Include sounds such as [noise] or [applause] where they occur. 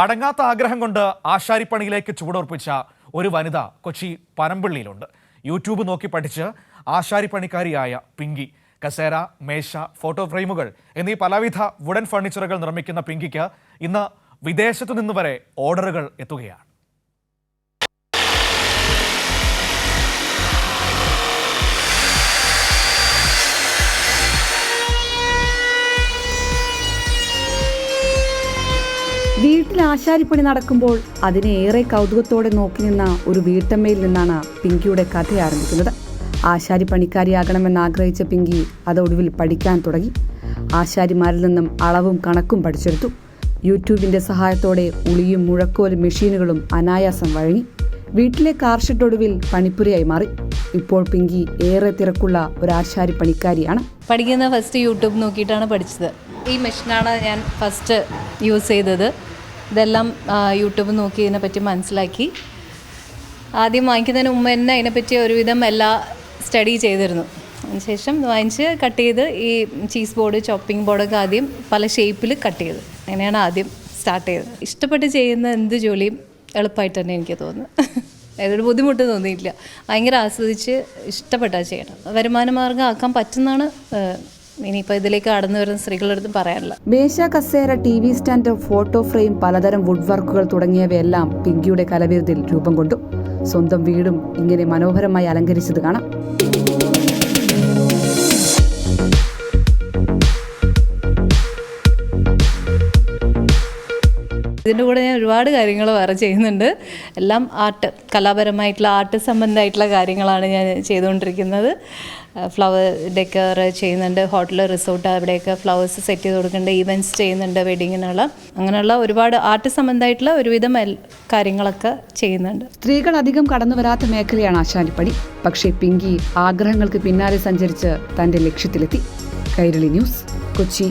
അടങ്ങാത്ത ആഗ്രഹം കൊണ്ട് ആശാരിപ്പണിയിലേക്ക് ചുവടുറപ്പിച്ച ഒരു വനിത കൊച്ചി പനമ്പിള്ളിയിലുണ്ട്. യൂട്യൂബ് നോക്കി പഠിച്ച് ആശാരിപ്പണിക്കാരിയായ പിങ്കി കസേര മേശ ഫോട്ടോ ഫ്രെയിമുകൾ എന്നീ പലവിധ വുഡൻ ഫർണിച്ചറുകൾ നിർമ്മിക്കുന്ന പിങ്കിക്ക് ഇന്ന് വിദേശത്തു നിന്ന് വരെ ഓർഡറുകൾ എത്തുകയാണ്. വീട്ടിൽ ആശാരിപ്പണി നടക്കുമ്പോൾ അതിനെ ഏറെ കൗതുകത്തോടെ നോക്കി നിന്ന ഒരു വീട്ടമ്മയിൽ നിന്നാണ് പിങ്കിയുടെ കഥ ആരംഭിക്കുന്നത്. ആശാരി പണിക്കാരിയാകണമെന്ന് ആഗ്രഹിച്ച പിങ്കി അത് ഒടുവിൽ പഠിക്കാൻ തുടങ്ങി. ആശാരിമാരിൽ നിന്നും അളവും കണക്കും പഠിച്ചെടുത്തു. യൂട്യൂബിന്റെ സഹായത്തോടെ ഉളിയും മുഴക്കോലും മെഷീനുകളും അനായാസം വഴങ്ങി. വീട്ടിലെ കാർഷിട്ടൊടുവിൽ പണിപ്പുരയായി മാറി. ഇപ്പോൾ പിങ്കി ഏറെ തിരക്കുള്ള ഒരു ആശാരി പണിക്കാരിയാണ് പഠിക്കുന്ന ഫസ്റ്റ് യൂട്യൂബ് നോക്കിയിട്ടാണ് പഠിച്ചത്. ഈ മെഷീനാണ് ഞാൻ ഫസ്റ്റ് യൂസ് ചെയ്തത്. ഇതെല്ലാം യൂട്യൂബ് നോക്കി ഇതിനെപ്പറ്റി മനസ്സിലാക്കി. ആദ്യം വാങ്ങിക്കുന്നതിന് മുമ്പ് തന്നെ അതിനെപ്പറ്റി ഒരുവിധം എല്ലാ സ്റ്റഡി ചെയ്തിരുന്നു. അതിനുശേഷം വാങ്ങിച്ച് കട്ട് ചെയ്ത് ഈ ചീസ് ബോർഡ് ചോപ്പിംഗ് ബോർഡൊക്കെ ആദ്യം പല ഷേപ്പിൽ കട്ട് ചെയ്ത്. അങ്ങനെയാണ് ആദ്യം സ്റ്റാർട്ട് ചെയ്തത്. ഇഷ്ടപ്പെട്ട് ചെയ്യുന്ന എന്ത് ജോലിയും എളുപ്പമായിട്ട് തന്നെ എനിക്ക് തോന്നുന്നു. [laughs] അതൊരു ബുദ്ധിമുട്ട് തോന്നിയിട്ടില്ല. ഭയങ്കര ആസ്വദിച്ച് ഇഷ്ടപ്പെട്ടാണ് ചെയ്യണം. വരുമാന മാർഗം ആക്കാൻ പറ്റുന്നതാണ് ഇനിയിപ്പോൾ ഇതിലേക്ക് കടന്നു വരുന്ന സ്ത്രീകളെടുത്തും പറയാനില്ല. മേശ കസേര T V stand photo frame പലതരം വുഡ് വർക്കുകൾ തുടങ്ങിയവയെല്ലാം പിങ്കിയുടെ കലവിരുതിൽ രൂപം കൊണ്ടു സ്വന്തം വീടും ഇങ്ങനെ മനോഹരമായി അലങ്കരിച്ചത് കാണാം. ഇതിന്റെ കൂടെ ഞാൻ ഒരുപാട് കാര്യങ്ങൾ വേറെ ചെയ്യുന്നുണ്ട്. എല്ലാം ആർട്ട് കലാപരമായിട്ടുള്ള ആർട്ട് സംബന്ധമായിട്ടുള്ള കാര്യങ്ങളാണ് ഞാൻ ചെയ്തുകൊണ്ടിരിക്കുന്നത്. ഫ്ലവർ ഡെക്കർ ചെയ്യുന്നുണ്ട് ഹോട്ടൽ റിസോർട്ട് അവിടെയൊക്കെ ഫ്ലവേഴ്സ് സെറ്റ് ചെയ്ത് കൊടുക്കുന്നുണ്ട് ഈവന്റ്സ് ചെയ്യുന്നുണ്ട് വെഡിങ്ങിനുള്ള അങ്ങനെയുള്ള ഒരുപാട് ആർട്ട് സംബന്ധമായിട്ടുള്ള ഒരുവിധം കാര്യങ്ങളൊക്കെ ചെയ്യുന്നുണ്ട്. സ്ത്രീകൾ അധികം കടന്നു വരാത്ത മേഖലയാണ് ആശാരിപ്പടി പക്ഷേ പിങ്കി ആഗ്രഹങ്ങൾക്ക് പിന്നാലെ സഞ്ചരിച്ച് തന്റെ ലക്ഷ്യത്തിലെത്തി. കൈരളി ന്യൂസ് കൊച്ചി.